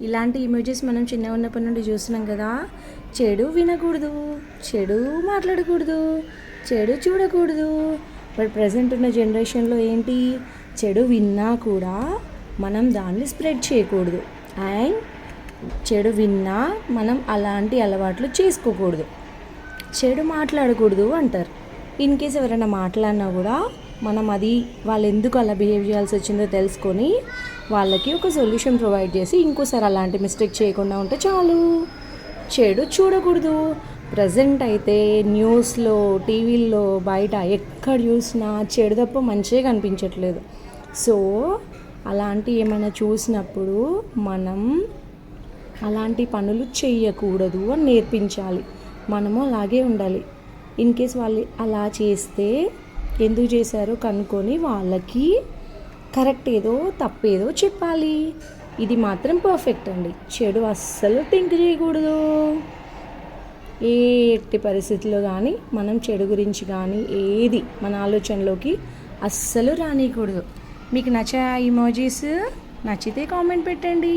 ఇలాంటి ఇమేజెస్ మనం చిన్నగా ఉన్నప్పటి నుండి చూస్తున్నాం కదా. చెడు వినకూడదు చెడు మాట్లాడకూడదు చెడు చూడకూడదు. బట్ ప్రజెంట్ ఉన్న జనరేషన్లో ఏంటి? చెడు విన్నా కూడా మనం దాన్ని స్ప్రెడ్ చేయకూడదు. అండ్ చెడు విన్నా మనం అలాంటి అలవాట్లు చేసుకోకూడదు. చెడు మాట్లాడకూడదు అంటారు. ఇన్ కేస్ ఎవరైనా మాట్లాడినా కూడా మనం అది వాళ్ళు ఎందుకు అలా బిహేవ్ చేయాల్సి వచ్చిందో తెలుసుకొని వాళ్ళకి ఒక సొల్యూషన్ ప్రొవైడ్ చేసి ఇంకోసారి అలాంటి మిస్టేక్ చేయకుండా ఉంటే చాలు. చెడు చూడకూడదు. ప్రజెంట్ అయితే న్యూస్లో టీవీల్లో బయట ఎక్కడ చూసినా చెడు తప్ప మంచిగా కనిపించట్లేదు. సో అలాంటి ఏమైనా చూసినప్పుడు మనం అలాంటి పనులు చేయకూడదు అని నేర్పించాలి. మనము అలాగే ఉండాలి. ఇన్ కేస్ వాళ్ళు అలా చేస్తే ఎందుకు చేశారో కనుక్కొని వాళ్ళకి కరెక్ట్ ఏదో తప్పేదో చెప్పాలి. ఇది మాత్రం పర్ఫెక్ట్ అండి. చెడు అస్సలు థింక్ చేయకూడదు. ఏ ఎట్టి పరిస్థితుల్లో కానీ మనం చెడు గురించి కానీ ఏది మన ఆలోచనలోకి అస్సలు రానియకూడదు. మీకు నచ్చా ఇమోజీస్ నచ్చితే కామెంట్ పెట్టండి.